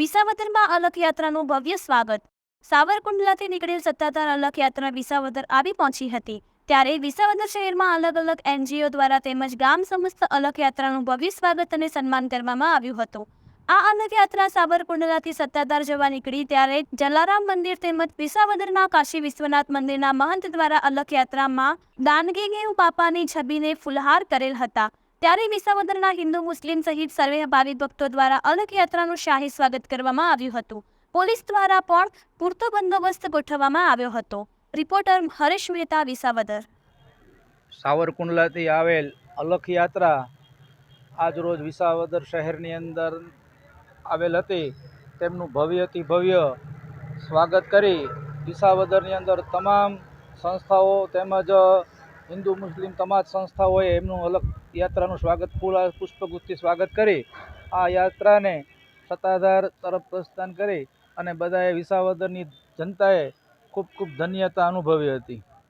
વિસાવદરમાં અલખ યાત્રાનું ભવ્ય સ્વાગત. સાવરકુંડલાથી નીકળેલ સત્તાધાર અલખ યાત્રા વિસાવદર આવી પહોંચી હતી. ત્યારે વિસાવદર શહેરમાં અલગ અલગ એનજીઓ દ્વારા તેમજ ગામ સમસ્ત અલખ યાત્રાનું ભવ્ય સ્વાગત અને સન્માન કરવામાં આવ્યું હતું. આ અલગયાત્રા સાબરકુંડલાથી સત્તાધાર જવા નીકળી ત્યારે જલારામ મંદિર તેમજ વિસાવદરના કાશી વિશ્વનાથ મંદિરના મહંત દ્વારા અલગ યાત્રામાં દાનગીગેવ બાપાની છબીને ફુલહાર કરેલ હતા. ત્યારે વિસાવદરના હિન્દુ મુસ્લિમ સહિત સર્વે ભાવિક ભક્તો દ્વારા અલગ યાત્રાનું શાહી સ્વાગત કરવામાં આવ્યું હતું. પોલીસ દ્વારા પણ પૂરતો બંદોબસ્ત ગોઠવવામાં આવ્યો હતો. રિપોર્ટર હરેશ મહેતા, વિસાવદર. સાવરકુંડલાથી આવેલ અલખ યાત્રા આજરોજ વિસાવદર શહેરની અંદર આવેલ હતી. તેમનું ભવ્યથી ભવ્ય સ્વાગત કરી વિસાવદરની અંદર તમામ સંસ્થાઓ તેમજ હિન્દુ મુસ્લિમ તમામ સંસ્થાઓએ એમનું અલગ યાત્રાનું સ્વાગત ફૂલ પુષ્પગુથથી સ્વાગત કરી. આ યાત્રાને સત્તાધાર તરફ પ્રસ્થાન કરી અને બધાએ વિસાવદરની જનતાએ ખૂબ ખૂબ ધન્યતા અનુભવી હતી.